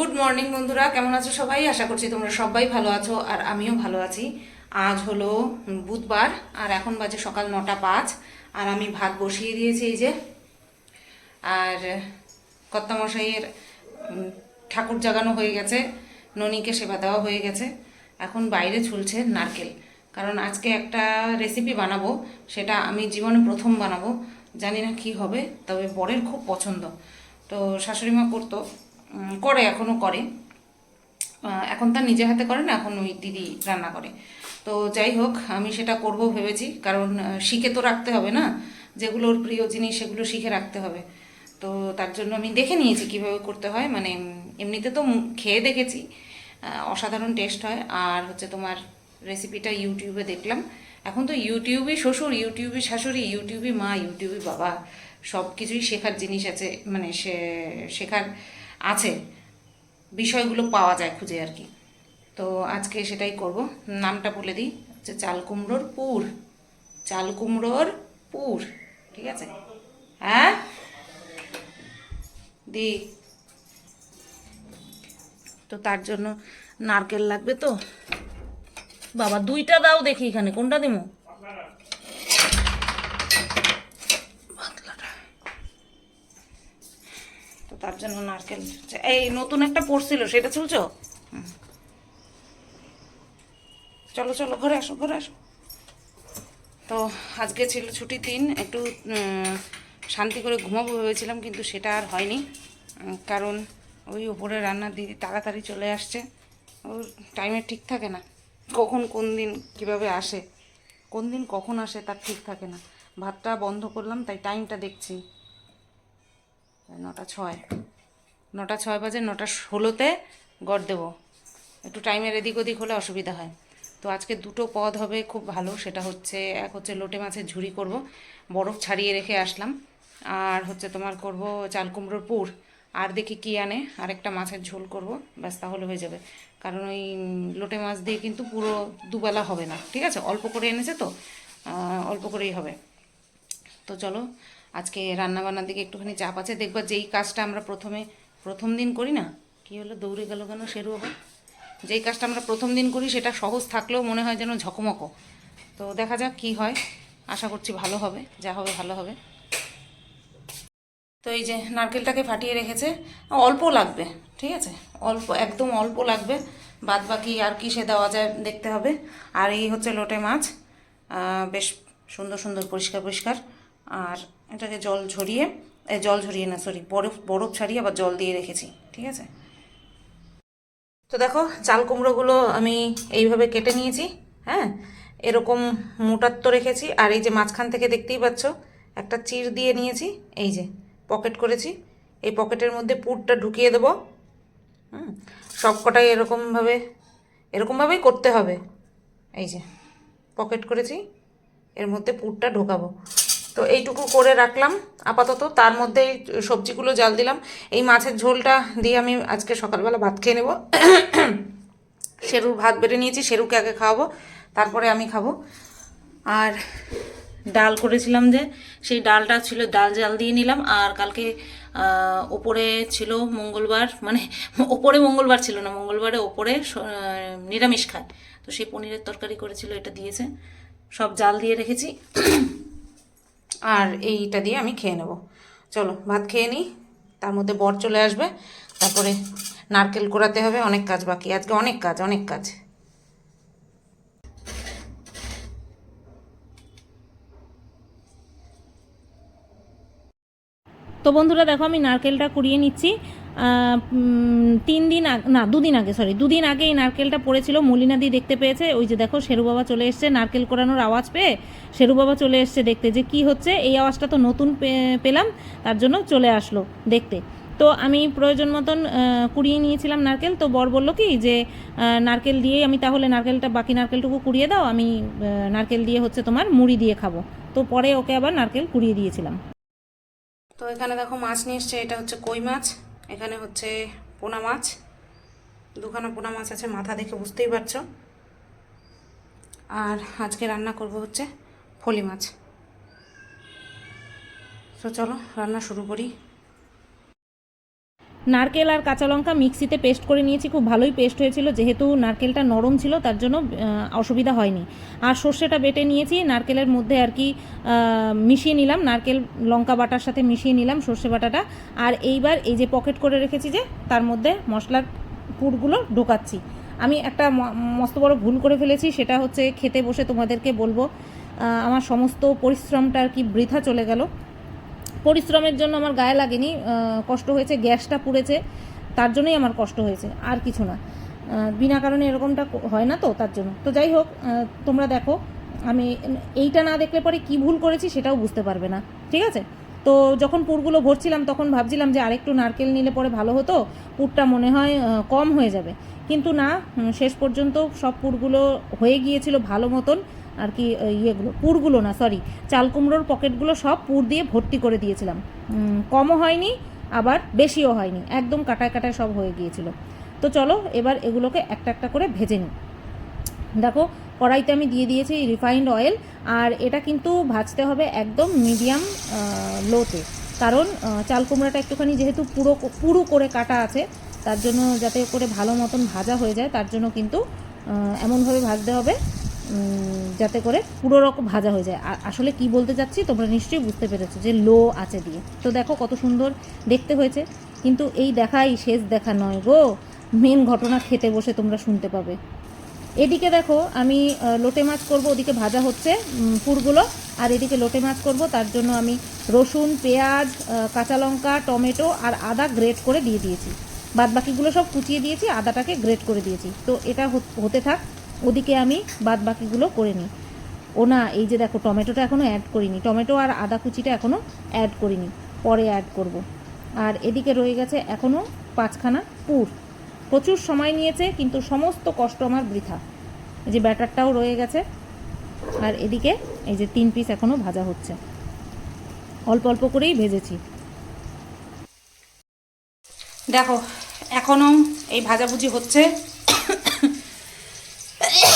Good morning বন্ধুরা। কেমন আছো সবাই? আশা করছি তোমরা সবাই ভালো আছো আর আমিও ভালো আছি। আজ হলো বুধবার আর এখন বাজে সকাল নটা পাঁচ আর আমি ভাত বসিয়ে দিয়েছি এই যে। আর কর্তামশাইয়ের ঠাকুর জাগানো হয়ে গেছে, ননীকে সেবা দেওয়া হয়ে গেছে। এখন বাইরে ঝুলছে নারকেল। কারণ আজকে একটা রেসিপি বানাবো, সেটা আমি জীবনে প্রথম বানাবো। জানি না কি হবে, তবে বরের খুব পছন্দ। তো শাশুড়ি মা করতো। করে এখনও করে। এখন তার নিজে হাতে করে না, এখন ওই দিদি রান্না করে। তো যাই হোক, আমি সেটা করব ভেবেছি, কারণ শিখে তো রাখতে হবে না। যেগুলো ওর প্রিয় জিনিস, সেগুলো শিখে রাখতে হবে। তো তার জন্য আমি দেখে নিয়েছি কীভাবে করতে হয়। মানে এমনিতে তো খেয়ে দেখেছি অসাধারণ টেস্ট হয়। আর হচ্ছে তোমার রেসিপিটা ইউটিউবে দেখলাম। এখন তো ইউটিউবই শ্বশুর, ইউটিউবই শাশুড়ি, ইউটিউবই মা, ইউটিউবই বাবা। সব কিছুই শেখার জিনিস আছে মানে শেখার আছে। বিষয়গুলো পাওয়া যায় খুঁজে আর কি। তো আজকে সেটাই করব। নামটা বলে দিই। হচ্ছে চাল কুমড়োর পুর। চাল কুমড়োর পুর। ঠিক আছে? হ্যাঁ? দি। তো তার জন্য নারকেল লাগবে তো? বাবা, দুইটা দাও দেখি এখানে। কোনটা দেবো তো তার জন্য নারকেল এই নতুন একটা পড়ছিল সেটা চলছো। চলো চলো, ঘরে আসো ঘরে আসো। তো আজকে ছিল ছুটির দিন, একটু শান্তি করে ঘুমাবো ভেবেছিলাম, কিন্তু সেটা আর হয়নি। কারণ ওই উপরে রান্না দিদি তাড়াতাড়ি চলে আসছে। ওর টাইমে ঠিক থাকে না। কখন কোন দিন কীভাবে আসে, কোন দিন কখন আসে তার ঠিক থাকে না। ভাতটা বন্ধ করলাম, তাই টাইমটা দেখছি। নটা ছয়। নটা ছয় বাজে, নটা ষোলোতে গড় দেবো। একটু টাইমের এদিক ওদিক হলে অসুবিধা হয়। তো আজকে দুটো পদ হবে খুব ভালো, সেটা হচ্ছে, এক হচ্ছে লোটে মাছের ঝুড়ি করব, বরফ ছাড়িয়ে রেখে আসলাম। আর হচ্ছে তোমার করব চাল কুমড়োর পুর, আর দেখি কি আনে, আরেকটা মাছের ঝোল করব, ব্যাস তাহলে হয়ে যাবে। কারণ ওই লোটে মাছ দিয়ে কিন্তু পুরো দুবেলা হবে না, ঠিক আছে? অল্প করে এনেছে তো অল্প করেই হবে। তো চলো আজকে রান্না বান্নার দিকে একটুখানি চাপ আছে, দেখবা যেই কাজটা আমরা প্রথমে, প্রথম দিন করি না? কি হলো? দৌড়ে গেল কেন? সেরু আবার? যেই কাজটা আমরা প্রথম দিন করি, সেটা সহজ থাকলেও মনে হয় যেন ঝকমকো। তো দেখা যাক কি হয়। আশা করছি ভালো হবে, যা হবে ভালো হবে। তো এই যে নারকেলটাকে ফাটিয়ে রেখেছে, অল্প লাগবে, ঠিক আছে? অল্প, একদম অল্প লাগবে। বাদ বাকি আর কি সে দেওয়া যায় দেখতে হবে। আর এই হচ্ছে লোটে মাছ। বেশ সুন্দর সুন্দর, পরিষ্কার পরিষ্কার। আর এটাকে জল ঝরিয়ে জল ঝরিয়ে না সরি বরফ বরফ ছাড়িয়ে আবার জল দিয়ে রেখেছি, ঠিক আছে? তো দেখো, চাল কুমড়োগুলো আমি এইভাবে কেটে নিয়েছি হ্যাঁ? এরকম মোটার তো রেখেছি, আর এই যে মাঝখান থেকে দেখতেই পাচ্ছ, একটা চির দিয়ে নিয়েছি, এই যে, পকেট করেছি, এই পকেটের মধ্যে পুরটা ঢুকিয়ে দেবো, হুম? সব কটাই এরকমভাবে, এরকমভাবেই করতে হবে, এই যে, পকেট করেছি, এর মধ্যে পুরটা ঢোকাবো। তো এইটুকু করে রাখলাম, আপাতত। তার মধ্যে এই সবজিগুলো জাল দিলাম। এই মাছের ঝোলটা দিয়ে আমি আজকে সকালবেলা ভাত খেয়ে নেব। শেরুর ভাত বেড়ে নিয়েছি শেরুকে আগে খাওয়াবো, তারপরে আমি খাব। আর ডাল করেছিলাম যে, সেই ডালটা ছিল, ডাল জাল দিয়ে নিলাম। আর কালকে ওপরে ছিল মঙ্গলবার মানে ওপরে মঙ্গলবার ছিল না, মঙ্গলবারে ওপরে নিরামিষ খায়। তো সেই পনিরের তরকারি করেছিল, এটা দিয়েছে। সব জাল দিয়ে রেখেছি। আর এইটা দিয়ে আমি খেয়ে নেব। চলো, ভাত খেয়ে নিই, তার মধ্যে বর চলে আসবে, তারপরে নারকেল কোড়াতে হবে, অনেক কাজ বাকি। আজকে অনেক কাজ অনেক কাজ। তো বন্ধুরা, দেখো আমি নারকেলটা কুড়িয়ে নিচ্ছি। তিন দিন না, দুদিন আগে সরি দুদিন আগে এই নারকেলটা পড়েছিল মলিনাদি দেখতে পেয়েছে। ওই যে দেখো, শেরু বাবা চলে এসছে, নারকেল কোরানোর আওয়াজ পেয়ে শেরু বাবা চলে এসছে দেখতে যে কি হচ্ছে। এই আওয়াজটা তো নতুন পেলাম, তার জন্য চলে আসলো দেখতে। তো আমি প্রয়োজন মতন কুড়িয়ে নিয়েছিলাম নারকেল। তো বর বলল কি যে নারকেল দিয়েই আমি তাহলে নারকেলটা, বাকি নারকেলটুকু কুড়িয়ে দাও, আমি নারকেল দিয়ে হচ্ছে তোমার মুড়ি দিয়ে খাব। তো পরে ওকে আবার নারকেল কুড়িয়ে দিয়েছিলাম। তো এখানে দেখো মাছ নিয়ে এসছে, এটা হচ্ছে কই মাছ। এখানে হচ্ছে পোনা মাছ। দুখানা পোনা মাছ আছে, মাথা দেখে বুঝতেই পারছ। আর আজকে রান্না করব হচ্ছে ফলি মাছ। তো চলো, রান্না শুরু করি। নারকেল আর কাঁচা লঙ্কা মিক্সিতে পেস্ট করে নিয়েছি, খুব ভালোই পেস্ট হয়েছিল। যেহেতু নারকেলটা নরম ছিল, তার জন্য অসুবিধা হয়নি। আর সর্ষেটা বেটে নিয়েছি, নারকেলের মধ্যে আর কি মিশিয়ে নিলাম। নারকেল, লঙ্কা বাটার সাথে মিশিয়ে নিলাম সর্ষে বাটাটা। আর এইবার এই যে পকেট করে রেখেছি যে, তার মধ্যে মশলার পুরগুলো ঢোকাচ্ছি। আমি একটা মস্ত বড় ভুল করে ফেলেছি, সেটা হচ্ছে খেতে বসে তোমাদেরকে বলব আমার সমস্ত পরিশ্রমটা আর কি বৃথা চলে গেল। পরিশ্রমের জন্য আমার গায়ে লাগেনি কষ্ট হয়েছে, গ্যাসটা পুড়েছে, তার জন্যই আমার কষ্ট হয়েছে, আর কিছু না। বিনা কারণে এরকমটা হয় না তো, তার জন্য। তো যাই হোক তোমরা দেখো, আমি এইটা না দেখলে পরে কি ভুল করেছি সেটাও বুঝতে পারবে না, ঠিক আছে? তো যখন পুরগুলো ভরছিলাম, তখন ভাবছিলাম যে আরেকটু নারকেল নিলে পরে ভালো হতো, পুরটা মনে হয় কম হয়ে যাবে। কিন্তু না শেষ পর্যন্ত সব পুরগুলো হয়ে গিয়েছিল ভালো মতন আর কি ইয়েগুলো, পুরগুলো না সরি চাল কুমড়োর পকেটগুলো সব পুর দিয়ে ভর্তি করে দিয়েছিলাম। কমও হয়নি, আবার বেশিও হয়নি, একদম কাটায় কাটায় সব হয়ে গিয়েছিল। তো চলো, এবার এগুলোকে একটা একটা করে ভেজে নিই। দেখো, কড়াইতে আমি দিয়ে দিয়েছি রিফাইন্ড অয়েল আর এটা কিন্তু ভাজতে হবে একদম মিডিয়াম লোতে কারণ চাল কুমড়াটা একটুখানি যেহেতু পুরো পুরো করে কাটা আছে, তার জন্য যাতে করে ভালো মতন ভাজা হয়ে যায়, তার জন্য কিন্তু এমনভাবে ভাজতে হবে যাতে করে পুরো রকম ভাজা হয়ে যায়। আ- আসলে কি বলতে চাচ্ছি, তোমরা নিশ্চয়ই বুঝতে পেরেছ যে লো আছে দিয়ে। তো দেখো কত সুন্দর দেখতে হয়েছে। কিন্তু এই দেখাই শেষ দেখা নয় গো। মেন ঘটনা খেতে বসে তোমরা শুনতে পাবে। এদিকে দেখো আমি লোটে মাছ করব, ওদিকে ভাজা হচ্ছে পুরগুলো। আর এদিকে লোটে মাছ করব, তার জন্য আমি রসুন, পেঁয়াজ কাঁচা লঙ্কা, টমেটো আর আদা গ্রেট করে দিয়ে দিয়েছি। বাদ বাকিগুলো সব কুচিয়ে দিয়েছি, আদাটাকে গ্রেট করে দিয়েছি। তো এটা হতে থাক। ওদিকে আমি বাদ বাকিগুলো করে নিই। ও না, এই যে দেখো, টমেটোটা এখনও অ্যাড করিনি। টমেটো আর আদা কুচিটা এখনও অ্যাড করিনি, পরে অ্যাড করব। আর এদিকে রয়ে গেছে এখনও পাঁচখানা পুর। প্রচুর সময় নিয়েছে, কিন্তু সমস্ত কষ্ট আমার বৃথা। এই যে ব্যাটারটাও রয়ে গেছে, আর এদিকে এই যে তিন পিস এখনও ভাজা হচ্ছে। অল্প অল্প করেই ভেজেছি। দেখো এখনও এই ভাজাভুজি হচ্ছে।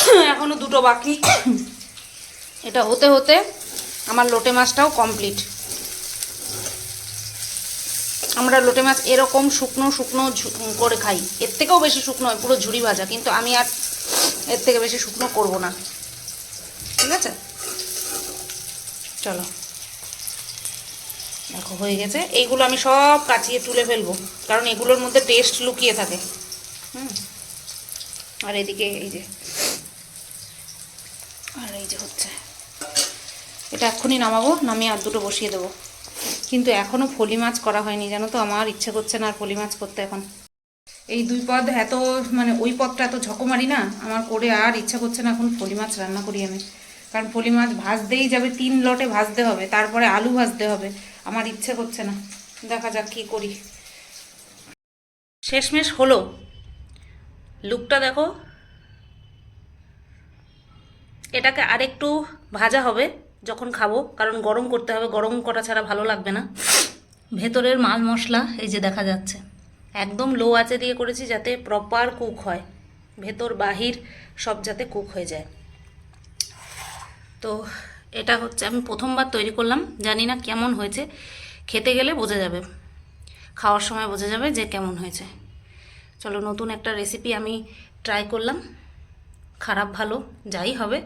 এখনও দুটো বাকি। এটা হতে হতে আমার লোটে মাছটাও কমপ্লিট আমরা লোটে মাছ এরকম শুকনো শুকনো করে খাই। এর থেকেও বেশি শুকনো হয়, পুরো ঝুড়ি ভাজা। কিন্তু আমি আর এর থেকে বেশি শুকনো করব না। ঠিক আছে? চলো। দেখো, হয়ে গেছে। এইগুলো আমি সব কাচিয়ে তুলে ফেলব। কারণ এগুলোর মধ্যে টেস্ট লুকিয়ে থাকে। হুম। আর এদিকে এই যে আর এই যে হচ্ছে এটা এক্ষুনি নামাবো, নামিয়ে আর দুটো বসিয়ে দেবো। কিন্তু এখনও ফলি মাছ করা হয়নি, জানো তো? আমার ইচ্ছে করছে না আর ফলি মাছ করতে এখন। এই দুই পদ এত মানে ওই পদটা এত ঝকমারি না, আমার করে আর ইচ্ছা করছে না এখন ফলি মাছ রান্না করি আমি। কারণ ফলি মাছ ভাজতেই যাবে, তিন লটে ভাজতে হবে, তারপরে আলু ভাজতে হবে। আমার ইচ্ছে করছে না। দেখা যাক কী করি। শেষমেশ হলো। লুকটা দেখো। এটাকে আরেকটু ভাজা হবে। যখন খাব, কারণ গরম করতে হবে, গরম করা ছাড়া ভালো লাগবে না। ভেতরের মাল মশলা, এই যে দেখা যাচ্ছে, একদম লো আঁচে দিয়ে করেছি যাতে প্রপার কুক হয়। ভেতর, বাহির সব যাতে কুক হয়ে যায়। তো এটা হচ্ছে, আমি প্রথমবার তৈরি করলাম, জানি না কেমন হয়েছে, খেতে গেলে বোঝা যাবে। খাওয়ার সময় বোঝা যাবে যে কেমন হয়েছে। চলো, নতুন একটা রেসিপি আমি ট্রাই করলাম। খারাপ ভালো, যাই হবে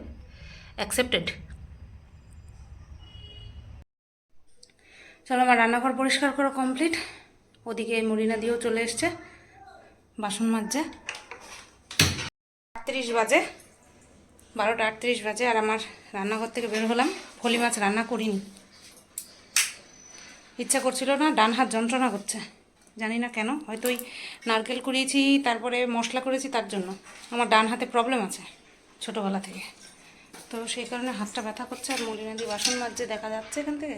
অ্যাকসেপ্টেড চলো আমার রান্নাঘর পরিষ্কার করা কমপ্লিট ওদিকে মরিনা দিয়েও চলে এসছে। বাসন মাজছে। আটত্রিশ বাজে। বারোটা আটত্রিশ বাজে আর আমার রান্নাঘর থেকে বের হলাম। ফলি মাছ রান্না করিনি। ইচ্ছা করছিল না, ডান হাত যন্ত্রণা করছে। জানি না কেন, হয়তো ওই নারকেল কুড়িয়েছি, তারপরে মশলা করেছি, তার জন্য। আমার ডান হাতে প্রবলেম আছে ছোটোবেলা থেকে। তো সেই কারণে হাতটা ব্যথা করছে আর মলিনা দি বাসন মাজছে, দেখা যাচ্ছে এখান থেকে।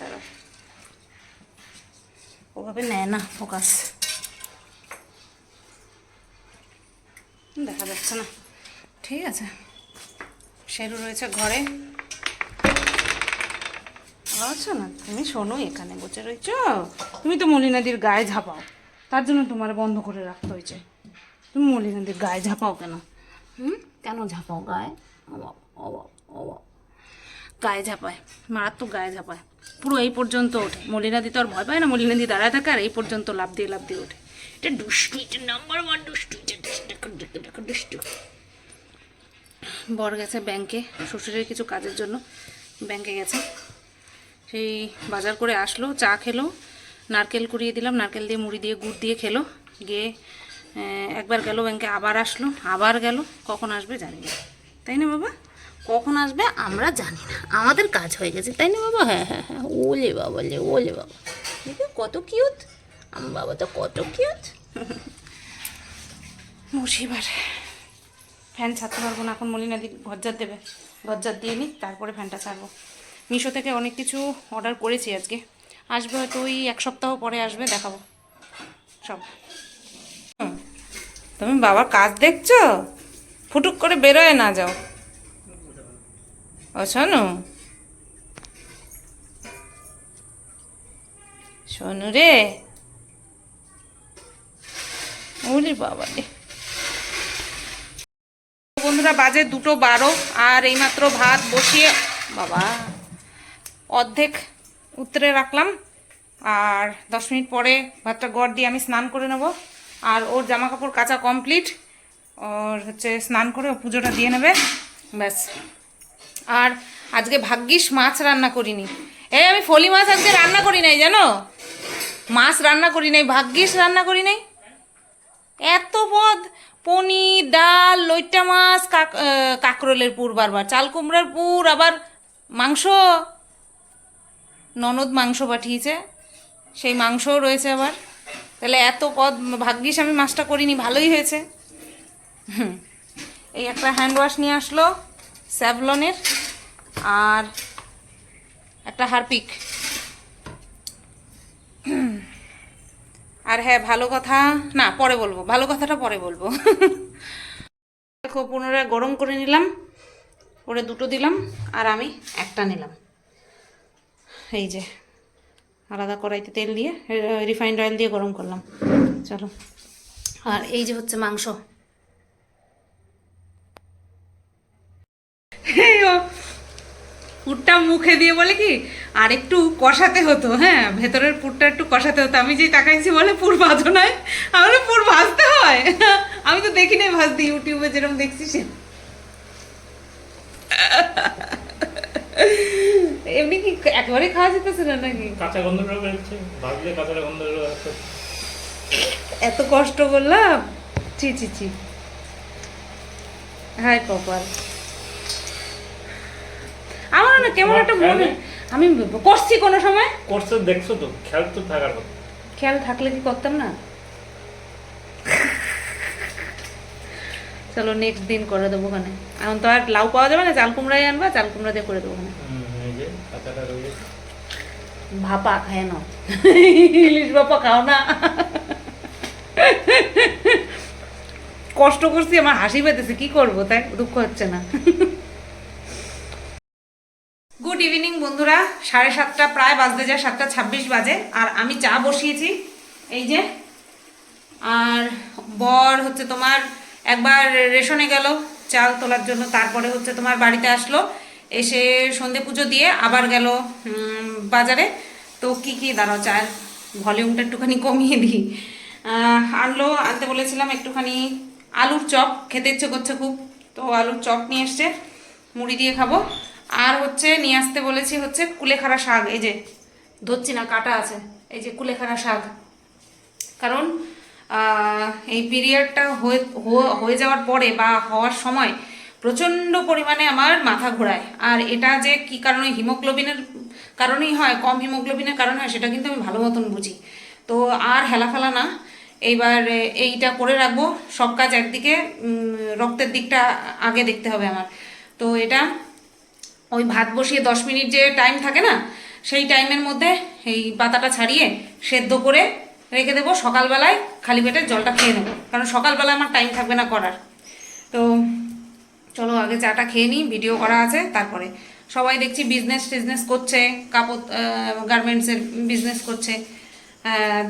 দাঁড়াও। ওভাবে নেয় না ফোকাস দেখা যাচ্ছে না। ঠিক আছে। শেরু রয়েছে ঘরে। আচ্ছা না, তুমি শোনো, এখানে বসে রয়েছ। তুমি তো মলিনাদির গায়ে ঝাপাও। তার জন্য তোমার বন্ধ করে রাখতে হয়েছে। তুমি মলিনাদির গায়ে ঝাপাও কেন? হুম? কেন ঝাপাও গায়ে? অবাক অবাক অবাক। গায়ে ঝাপায়, মারাত্মক গায়ে ঝাপায়। পুরো এই পর্যন্ত ওঠে। মলিনাদি তো আর ভয় পায় না মলিনাদি দাঁড়ায় থাকে আর এই পর্যন্ত লাভ দিয়ে লাভ দিয়ে ওঠে। এটা দুষ্টু এটা নাম্বার ওয়ান দুষ্টু দুষ্টু, বর গেছে ব্যাংকে শ্বশুরের কিছু কাজের জন্য ব্যাংকে গেছে। সেই বাজার করে আসলো চা খেলো নারকেল কুড়িয়ে দিলাম নারকেল দিয়ে মুড়ি দিয়ে গুড় দিয়ে খেলো। গিয়ে একবার গেল ব্যাংকে আবার আসলো আবার গেল কখন আসবে জানি তাই না বাবা? কখন আসবে আমরা জানি না। আমাদের কাজ হয়ে গেছে, তাই না বাবা? হ্যাঁ হ্যাঁ হ্যাঁ। ওলে বাবা লে ওলে বাবা। দেখি কত কিউট আমার বাবা তো কত কিউট মুর্শিবার ফ্যান ছাড়তে পারব না, এখন মলিনাদি ঘরজার দেবে। ঘরজার দিয়ে নিই তারপরে ফ্যানটা ছাড়বো। মিশো থেকে অনেক কিছু অর্ডার করেছি আজকে। আসবে হয়তো ওই এক সপ্তাহ পরে আসবে, দেখাবো। সব। তুমি বাবার কাজ দেখছ? ফুটুক করে বেরোয় না, যাও। ও শোনো শোনু রে? ওলি বাবা রে। বন্ধুরা, বাজে দুটো বারো, আর এইমাত্র ভাত বসিয়ে বাবা, অর্ধেক উত্তরে রাখলাম। আর দশ মিনিট পরে ভাতটা গড় দিয়ে আমি স্নান করে নেব। আর ওর জামা কাপড় কাচা কমপ্লিট ওর হচ্ছে স্নান করে ও পুজোটা দিয়ে নেবে। ব্যাস। আর আজকে ভাগ্যিস মাছ রান্না করিনি। এই আমি ফলি মাছ আজকে রান্না করি নাই, জানো? মাছ রান্না করি নাই, ভাগ্যিস রান্না করি নাই। এত পদ পনির, ডাল, লইট্টা মাছ কাকরোলের পুর বারবার, চাল কুমড়ার পুর, আবার মাংস। ননদ মাংস পাঠিয়েছে, সেই মাংসও রয়েছে আবার। তাহলে এত পদ ভাগ্যিস আমি মাছটা করিনি, ভালোই হয়েছে। এই একটা হ্যান্ড ওয়াশ নিয়ে আসলো। স্যাভলনের আর একটা হারপিক। আর হ্যাঁ ভালো কথা, না, পরে বলব, ভালো কথাটা পরে বলব। দেখো, পুনরায় গরম করে নিলাম করে দুটো দিলাম, আর আমি একটা নিলাম। এই যে, আলাদা কড়াইতে তেল দিয়ে, রিফাইন্ড অয়েল দিয়ে গরম করলাম। চলো। আর এই যে হচ্ছে মাংস এই ও, পুরটা মুখে দিয়ে বলে কি আর একটু কষাতে হতো হ্যাঁ ভেতরের পুরটা একটু কষাতে হতো। আমি যেই তাকাইছি বলে পুর ভাজো নয় আমি বলি, পুর ভাজতে হয়। আমি তো দেখি নাই ভাজতে ইউটিউবে যেরকম দেখছি সে। এমনি কি একবারে খাওয়া যেতেছে না নাকি? কাঁচা গন্ধটা বেরোচ্ছে ভাজলে কাঁচা গন্ধ বেরোচ্ছে এত কষ্ট করলাম ছি ছি ছি। হাই কপাল। আমার না কেমন একটা মনে আমি করছি কোনো সময়। করছ দেখছ তো খেয়াল তো থাকার কথা। খেয়াল থাকলে কি করতাম না? চলো নেক্সট দিন করে দেবো ওখানে। এখন তো আর লাউ পাওয়া যাবে না চাল কুমড়াই আনবা চাল কুমড়া দিয়ে করে দেবো ওখানে। ভাপা খায় না। ইলিশ ভাপা খাও না। কষ্ট করছি আমার হাসি পেতেছে কি করব তাই? দুঃখ হচ্ছে না গুড ইভিনিং বন্ধুরা, সাড়ে সাতটা, প্রায় বাজতে যায়, সাতটা ছাব্বিশ বাজে। আর আমি চা বসিয়েছি, এই যে। আর বর হচ্ছে তোমার, একবার রেশনে গেল, চাল তোলার জন্য, তারপরে হচ্ছে তোমার বাড়িতে আসলো। এসে সন্ধে পুজো দিয়ে আবার গেল বাজারে। তো কি কি, দাঁড়াও, চায়ের ভলিউমটা একটুখানি কমিয়ে দিই। আনলো, আনতে বলেছিলাম একটুখানি আলুর চপ, খেতে ইচ্ছে করছে খুব। তো আলুর চপ নিয়ে এসছে, মুড়ি দিয়ে খাব। আর হচ্ছে নিয়ে আসতে বলেছি হচ্ছে কুলেখাড়া শাক, এই যে ধরছি না, কাটা আছে, এই যে কুলেখাড়া শাক। কারণ এই পিরিয়ডটা হয়ে যাওয়ার পরে বা হওয়ার সময় প্রচণ্ড পরিমাণে আমার মাথা ঘোরায়। আর এটা যে কি কারণে হিমোগ্লোবিনের কারণেই হয়, কম হিমোগ্লোবিনের কারণে হয়, সেটা কিন্তু আমি ভালো মতন বুঝি। তো আর হেলাফেলা না, এইবার এইটা করে রাখব, সব কাজ একদিকে রক্তের দিকটা আগে দেখতে হবে আমার। তো এটা ওই ভাত বসিয়ে দশ মিনিট যে টাইম থাকে না, সেই টাইমের মধ্যে এই পাতাটা ছাড়িয়ে সেদ্ধ করে রেখে দেবো। সকালবেলায় খালি পেটে জলটা খেয়ে নেব। কারণ সকালবেলায় আমার টাইম থাকবে না করার। তো চলো আগে চাটা খেয়ে নিই ভিডিও করা আছে, তারপরে। সবাই দেখছি বিজনেস টিজনেস করছে, কাপড় গার্মেন্টসের বিজনেস করছে।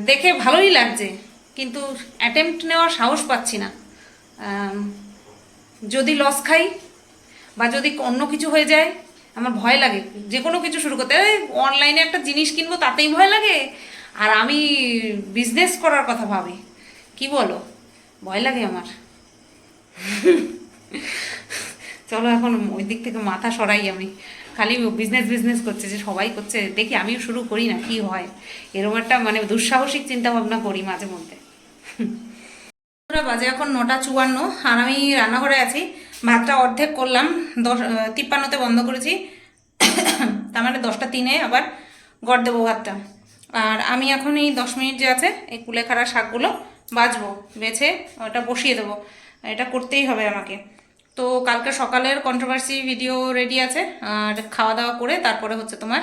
দেখে ভালোই লাগছে, কিন্তু অ্যাটেম্পট নেওয়ার সাহস পাচ্ছি না। যদি লস খাই বা যদি অন্য কিছু হয়ে যায় আমার ভয় লাগে। যে কোনো কিছু শুরু করতে। অনলাইনে একটা জিনিস কিনবো, তাতেই ভয় লাগে। আর আমি বিজনেস করার কথা ভাবি। কি বলো? ভয় লাগে আমার। চলো এখন ওই দিক থেকে মাথা সরাই আমি। খালি বিজনেস বিজনেস করছে যে সবাই করছে। দেখি আমিও শুরু করি না, কি হয়? এরকম একটা মানে দুঃসাহসিক চিন্তা ভাবনা করি মাঝে মধ্যে। বাজে, এখন নটা চুয়ান্ন। আর আমি রান্নাঘরে আছি। ভাতটা অর্ধেক করলাম, দশ তিপ্পান্নতে বন্ধ করেছি। তার মানে দশটা তিনে আবার গড় দেবো ভাতটা। আর আমি এখন এই দশ মিনিট যে আছে, এই কুলেখাড়া শাকগুলো বাজবো, বেছে ওটা বসিয়ে দেবো। এটা করতেই হবে আমাকে। তো কালকে সকালের কন্ট্রোভার্সি ভিডিও রেডি আছে, আর খাওয়া দাওয়া করে তারপরে হচ্ছে তোমার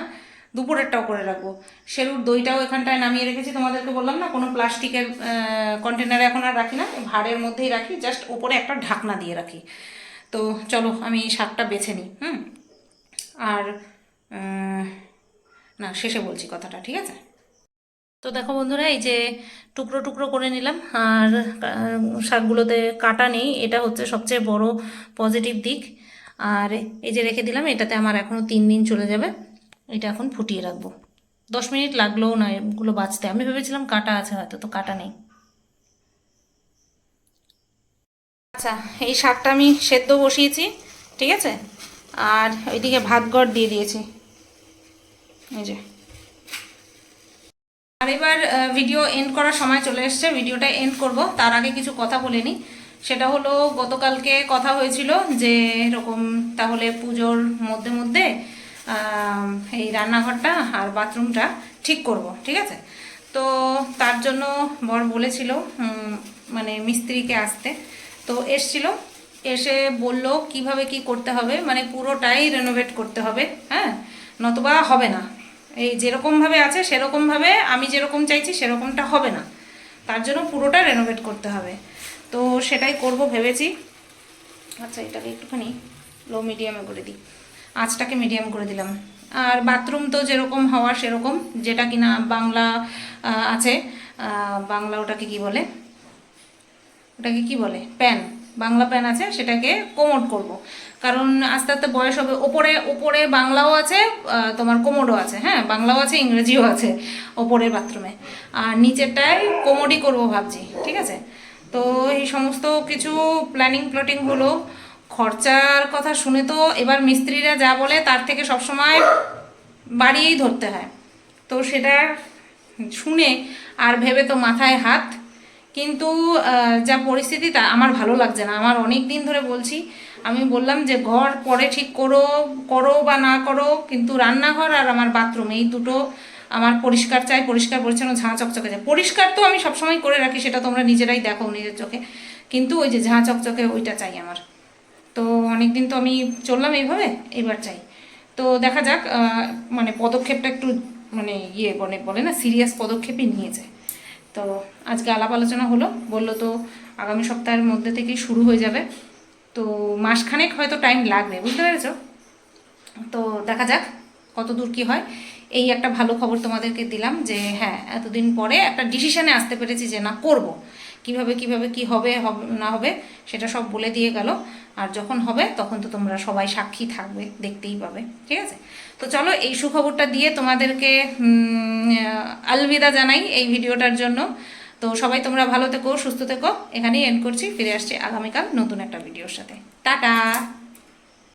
দুপুরেরটাও করে রাখব। সেরুর দইটাও এখানটায় নামিয়ে রেখেছি, তোমাদেরকে বললাম না, কোনো প্লাস্টিকের কন্টেনারে এখন আর রাখি না, ভাড়ের মধ্যেই রাখি জাস্ট ওপরে একটা ঢাকনা দিয়ে রাখি। তো চলো আমি শাকটা বেছে নিই, হুম? আর না, শেষে বলছি কথাটা, ঠিক আছে? তো দেখো বন্ধুরা, এই যে টুকরো টুকরো করে নিলাম, আর শাকগুলোতে কাটা নেই, এটা হচ্ছে সবচেয়ে বড় পজিটিভ দিক। আর এই যে রেখে দিলাম, এটাতে আমার এখনও তিন দিন চলে যাবে, এটা এখন ফুটিয়ে রাখব। দশ মিনিট লাগলেও না এগুলো বাঁচতে। আমি ভেবেছিলাম কাটা আছে হয়তো, তো কাটা নেই। আচ্ছা এই শাকটা আমি সেদ্ধ বসিয়েছি, ঠিক আছে? আর ওইদিকে ভাত গড় দিয়ে দিয়েছি। এই যে। আর এবার ভিডিও এন্ড করার সময় চলে এসছে। ভিডিওটা এন্ড করব। তার আগে কিছু কথা বলে নিই। সেটা হলো, গতকালকে কথা হয়েছিল যে, এরকম তাহলে পুজোর মধ্যে মধ্যে এই রান্নাঘরটা আর বাথরুমটা ঠিক করব, ঠিক আছে? তো তার জন্য বর বলেছিল মানে মিস্ত্রিকে আসতে। তো এসছিল, এসে বলল কীভাবে কি করতে হবে মানে পুরোটাই রেনোভেট করতে হবে হ্যাঁ? নতবা হবে না। এই যেরকমভাবে আছে সেরকমভাবে আমি যেরকম চাইছি সেরকমটা হবে না। তার জন্য পুরোটা রেনোভেট করতে হবে। তো সেটাই করব ভেবেছি। আচ্ছা এটাকে একটুখানি লো মিডিয়ামে করে দিই। আঁচটাকে মিডিয়াম করে দিলাম। আর বাথরুম তো যেরকম হওয়া সেরকম, যেটা কিনা বাংলা আছে বাংলা ওটাকে কি বলে? ওটাকে কি বলে? প্যান বাংলা প্যান আছে, সেটাকে কোমোড করব। কারণ আস্তে আস্তে বয়স হবে। ওপরে ওপরে বাংলাও আছে তোমার কোমোডও আছে হ্যাঁ? বাংলাও আছে, ইংরেজিও আছে ওপরের বাথরুমে আর নিচেরটায় কোমোডই করব ভাবছি, ঠিক আছে? তো এই সমস্ত কিছু প্ল্যানিং প্লটিং হলো। খরচার কথা শুনে তো এবার মিস্ত্রিরা যা বলে, তার থেকে সবসময় বাড়িয়েই ধরতে হয়। তো সেটা শুনে আর ভেবে তো মাথায় হাত কিন্তু যা পরিস্থিতি তা আমার ভালো লাগছে না। আমার অনেক দিন ধরে বলছি, আমি বললাম যে ঘর পরে ঠিক করো করো বা না করো, কিন্তু রান্নাঘর আর আমার বাথরুম, এই দুটো আমার পরিষ্কার চাই, পরিষ্কার, পরিচ্ছন্ন, ঝাঁ, চকচকে চাই। পরিষ্কার তো আমি সবসময় করে রাখি, সেটা তোমরা নিজেরাই দেখো নিজের চোখে। কিন্তু ওই যে ঝাঁ, চকচকে, ওইটা চাই আমার। তো অনেকদিন তো আমি চললাম এইভাবে, এবার চাই। তো দেখা যাক মানে পদক্ষেপটা একটু মানে ইয়ে বলে বলে না, সিরিয়াস পদক্ষেপই নিয়েছে তো আজকে আলাপ আলোচনা হলো, বলল তো আগামী সপ্তাহের মধ্যে থেকেই শুরু হয়ে যাবে। তো মাসখানেক হয়তো টাইম লাগবে, বুঝতে পেরেছ? তো দেখা যাক কত দূর কী হয়। এই একটা ভালো খবর তোমাদেরকে দিলাম যে হ্যাঁ এতদিন পরে একটা ডিসিশনে আসতে পেরেছি যে না, করব। কীভাবে কীভাবে, কি হবে, না হবে, সেটা সব বলে দিয়ে গেল। আর যখন হবে, তখন তো তোমরা সবাই সাক্ষী থাকবে, দেখতেই পাবে, ঠিক আছে? তো চলো এই সুখবরটা দিয়ে তোমাদেরকে আলবিদা জানাই এই ভিডিওটার জন্য। তো সবাই তোমরা ভালো থেকো, সুস্থ থেকো। এখানেই এন্ড করছি। ফিরে আসছি আগামীকাল নতুন একটা ভিডিওর সাথে। টাটা!